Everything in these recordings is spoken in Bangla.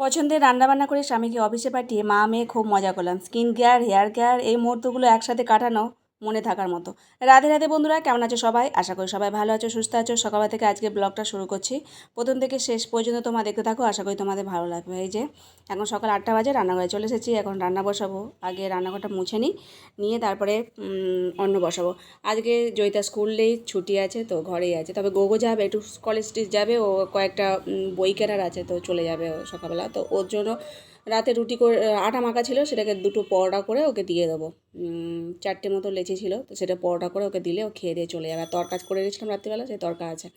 পছন্দের রান্নাবান্না করে স্বামীকে অফিসে পাঠিয়ে মা মেয়ে খুব মজা করলাম। স্কিন কেয়ার, হেয়ার কেয়ার, এই মুহূর্তগুলো একসাথে কাটানো মনে থাকার মতো। রাধে রাধে বন্ধুরা, কেমন আছো সবাই? আশা করি সবাই ভালো আছো, সুস্থ আছো। সকাল থেকে আজকে ব্লগটা শুরু করছি। প্রথম থেকে শেষ পর্যন্ত তোমরা দেখতে থাকো, আশা করি তোমাদের ভালো লাগবে। এই যে, এখন সকাল আটটা বাজে, রান্নাঘরে চলে এসেছি। এখন রান্না বসাবো। আগে রান্নাঘরটা মুছে নিই, নিয়ে তারপরে অন্ন বসাবো। আজকে জয়িতা স্কুলেই ছুটি আছে, তো ঘরেই আছে। তবে গোগো যাবে, একটু কলেজ স্ট্রিট যাবে। ও কয়েকটা বই কেনার আছে, তো চলে যাবে সকালবেলা। তো ওর জন্য রাতে রুটি করে আটা মাখা ছিল, সেটাকে দুটো পরোটা করে ওকে দিয়ে দেবো। চারটে মতো লেচি ছিল, তো সেটা পরোটা করে ওকে দিলে ও খেয়ে দিয়ে চলে যাবে। আর তরকাজ করে রেখেছিলাম রাত্রিবেলা, সেই তরকা আছে।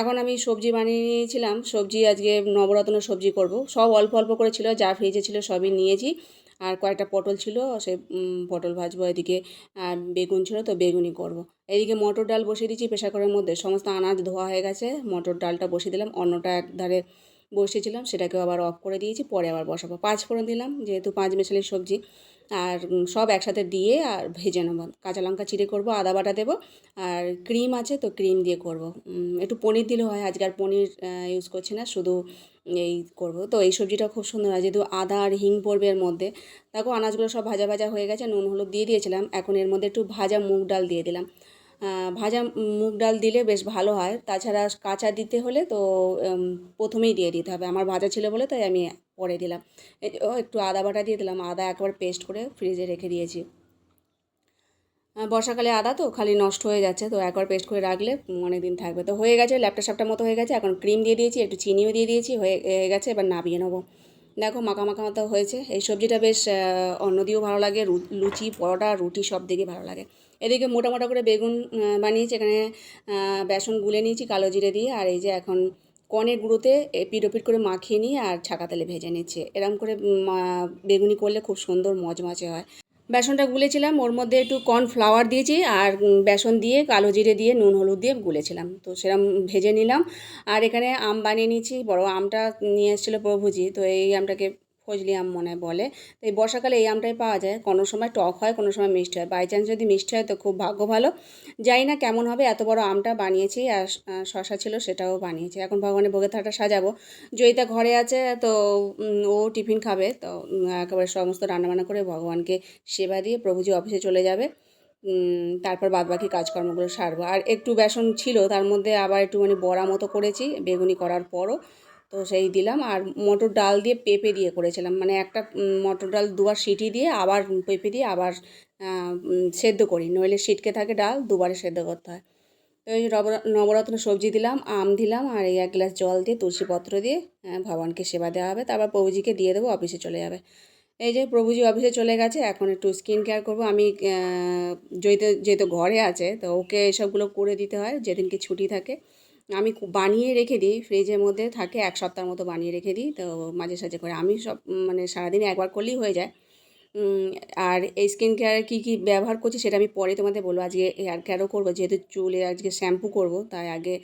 এখন আমি সবজি বানিয়ে নিয়েছিলাম। সবজি আজকে নবরত্ন সবজি করব। সব অল্প অল্প করে ছিল, যা ফ্রিজে ছিল সবই নিয়েছি। আর কয়েকটা পটল ছিল, সে পটল ভাজবো, এদিকে বেগুন ছিল, তো বেগুনই করব। এদিকে মটর ডাল বসিয়ে দিয়েছি, প্রেশার কুকারের মধ্যে। সমস্ত আনাজ ধোয়া হয়ে গেছে, মটর ডালটা বসিয়ে দিলাম। অন্যটা এক ধারে বসিয়েছিলাম, সেটাকেও আবার অফ করে দিয়েছি, পরে আবার বসাবো। পাঁচ ফোড়ন দিলাম, যেহেতু পাঁচ মেশালির সবজি, আর সব একসাথে দিয়ে আর ভেজে নেব। কাঁচা লঙ্কা চিড়ে করব, আদা বাটা দেবো, আর ক্রিম আছে তো ক্রিম দিয়ে করব। একটু পনির দিলেও হয়, আজকে আর পনির ইউজ করছি না, শুধু এই করব। তো এই সবজিটা খুব সুন্দর হয়, যেহেতু আদা আর হিং পড়বে এর মধ্যে দেখো আনাজগুলো সব ভাজা ভাজা হয়ে গেছে, নুন, হলুদ দিয়ে দিয়েছিলাম, এখন এর মধ্যে একটু ভাজা মুগ ডাল দিয়ে দিলাম। ভাজা মুগ ডাল দিলে বেশ ভালো হয়। তাছাড়া কাঁচা দিতে হলে তো প্রথমেই দিয়ে দিতে হবে। আমার ভাজা ছিল বলে তাই আমি পরে দিলাম। একটু আদা বাটা দিয়ে দিলাম। আদা একবার পেস্ট করে ফ্রিজে রেখে দিয়েছি। বর্ষাকালে আদা তো খালি নষ্ট হয়ে যাচ্ছে, তো একবার পেস্ট করে রাখলে অনেক দিন থাকবে। তো হয়ে গেছে, ল্যাপটা সাপটা মতো হয়ে গেছে। এখন ক্রিম দিয়ে দিয়েছি, একটু চিনিও দিয়ে দিয়েছি, হয়ে গেছে, এবার নামিয়ে নেব। দেখো মাখা মাখা মতো হয়েছে। এই সবজিটা বেশ অন্য দিয়েও ভালো লাগে। লুচি, পরোটা, রুটি সব দিকে ভালো লাগে। এদিকে মোটা মোটা করে বেগুন বানিয়েছি। এখানে বেসন গুলে নিয়েছি কালো জিরে দিয়ে। আর এই যে এখন কনের গুঁড়োতে ওপিট করে মাখিয়ে নিয়ে আর ছাকা তেলে ভেজে নিচ্ছে। এরকম করে বেগুনি করলে খুব সুন্দর মজমচে হয়। বেসনটা গুলেছিলাম, ওর মধ্যে একটু কর্ন ফ্লাওয়ার দিয়েছি আর বেসন দিয়ে কালো জিরে দিয়ে নুন হলুদ দিয়ে গুলেছিলাম। তো সেরকম ভেজে নিলাম। আর এখানে আম বানিয়ে নিয়েছি, বড় আমটা নিয়ে এসেছিল প্রভুজি, তো এই আমটাকে ফজলি আম মনে বলে। তো এই বর্ষাকালে এই আমটাই পাওয়া যায়। কোনো সময় টক হয়, কোনো সময় মিষ্টি হয়। বাই চান্স যদি মিষ্টি হয় তো খুব ভাগ্য ভালো। জানি না কেমন হবে, এত বড় আমটা বানিয়েছি আর শশা ছিল সেটাও বানিয়েছি। এখন ভগবানের ভোগের থালাটা সাজাবো। জয়িতা ঘরে আছে তো ও টিফিন খাবে। তো একেবারে সমস্ত রান্নাবান্না করে ভগবানকে সেবা দিয়ে প্রভুজি অফিসে চলে যাবে তারপর বাদবাকি কাজকর্মগুলো সারবো। আর একটু বেসন ছিল, তার মধ্যে আবার একটু মানে বড়া মতো করেছি, বেগুনি করার পরও। তো সেই দিলাম আর মটর ডাল দিয়ে পেঁপে দিয়ে করেছিলাম। মানে একটা মটর ডাল দুবার সিটি দিয়ে আবার পেঁপে দিয়ে আবার সেদ্ধ করি। নইলে সিটকে থাকে ডাল দুবারে সেদ্ধ করতে হয়। তো এই নবর- নবরত্ন সবজি দিলাম আম দিলাম আর এক গ্লাস জল দিয়ে তুলসীপত্র দিয়ে আহ, ভগবানকে সেবা দেওয়া হবে। তারপর প্রভুজিকে দিয়ে দেবো অফিসে চলে যাবে। এই যে প্রভুজি অফিসে চলে গেছে এখন একটু স্কিন কেয়ার করব। আমি যেহেতু যেহেতু ঘরে আছে তো ওকে এসবগুলো করে দিতে হয় যেদিনকে ছুটি থাকে। আমি বানিয়ে রেখে দিই, ফ্রিজের মধ্যে থাকে, এক সপ্তাহের মতো বানিয়ে রেখে দিই, তো মাঝে সাঝে করে। আমি সব মানে সারাদিনে একবার করলেই হয়ে যায়। আর এই স্কিন কেয়ারে কী কী ব্যবহার করছি সেটা আমি পরে তোমাদের বলব। আজকে হেয়ার কেয়ারও করব, যেহেতু চুলে আজকে শ্যাম্পু করব, তাই আগে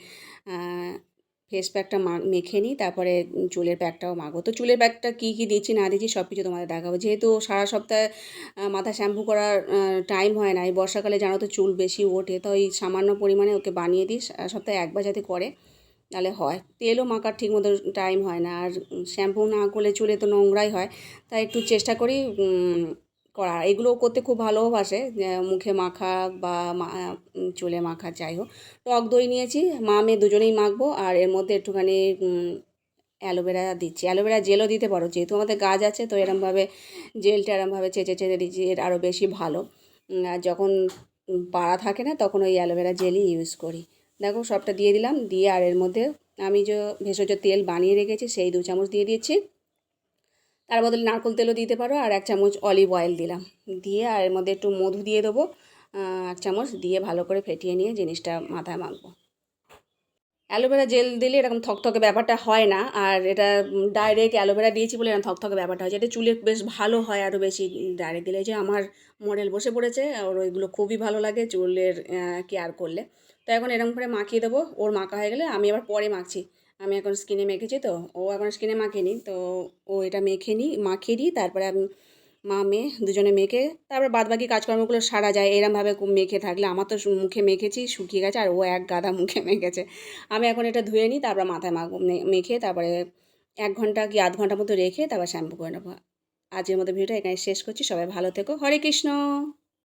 ফেস প্যাকটা মেখে নিই, তারপরে চুলের প্যাকটাও মাখবো। তো চুলের প্যাকটা কী কী দিচ্ছি না দিচ্ছি সব কিছু তোমাদের দেখাবো। যেহেতু সারা সপ্তাহে মাথা শ্যাম্পু করার টাইম হয় না, এই বর্ষাকালে জানো তো চুল বেশি ওঠে, তো ওই সামান্য পরিমাণে ওকে বানিয়ে দিই সপ্তাহে একবার যাতে করে, তাহলে হয়। তেলও মাখার ঠিক মতো টাইম হয় না, আর শ্যাম্পু না করলে চুলে তো নোংরাই হয়, তাই একটু চেষ্টা করি করা, এগুলো করতে খুব ভালোবাসে মুখে মাখা বা চুলে মাখা যাই হোক। টক দই নিয়েছি, মা, মেয়ে দুজনেই মাখবো, আর এর মধ্যে একটুখানি অ্যালোভেরা দিচ্ছি। অ্যালোভেরা জেলও দিতে পারো, যেহেতু আমাদের গাছ আছে, তো এরমভাবে জেলটা এরমভাবে চেঁচে চেঁচে দিচ্ছি, এর আরও বেশি ভালো। আর যখন পাড়া থাকে না, তখন ওই অ্যালোভেরা জেলই ইউজ করি। দেখো, সবটা দিয়ে দিলাম, দিয়ে আর এর মধ্যে আমি যে ভেষজ তেল বানিয়ে রেখেছি, সেই দু চামচ দিয়ে দিচ্ছি তার বদলে নারকেল তেলও দিতে পারো আর এক চামচ অলিভ অয়েল দিলাম। দিয়ে আর এর মধ্যে একটু মধু দিয়ে দেবো। এক চামচ দিয়ে ভালো করে ফেটিয়ে নিয়ে জিনিসটা মাথায় মাখবো। অ্যালোভেরা জেল দিলে এরকম থকথকে ব্যাপারটা হয় না। আর এটা ডাইরেক্ট অ্যালোভেরা দিয়েছি বলে এরকম থকথকে ব্যাপারটা হয় যেটা চুলে বেশ ভালো হয় আরও বেশি। ডাইরেক্ট দিলে যে আমার মডেল বসে পড়েছে, ওর ওইগুলো খুবই ভালো লাগে চুলের কেয়ার করলে। তো এখন এরকম করে মাখিয়ে দেবো। ওর মাখা হয়ে গেলে আমি আবার পরে মাখছি। আমি এখন স্কিনে মেখেছি তো, ও এখন স্কিনে মাখে মাখেনি, তো ও এটা মেখে নিই মাখিয়ে দিই, তারপরে আমি, মা, মেয়ে দুজনে মেখে, তারপর বাদ বাকি কাজকর্মগুলো সারা যায়, এরমভাবে মেখে থাকলে, আমার তো মুখে মেখেছি, শুকিয়ে গেছে, আর ও এক গাদা মুখে মেখেছে। আমি এখন এটা ধুয়ে নিই, তারপর মাথায় মাখবো মেখে, তারপরে এক ঘণ্টা কি আধ ঘণ্টার মতো রেখে, তারপর শ্যাম্পু করে নেব। আজকের মতো ভিডিওটা এখানে শেষ করছি, সবাই ভালো থেকো, হরে কৃষ্ণ!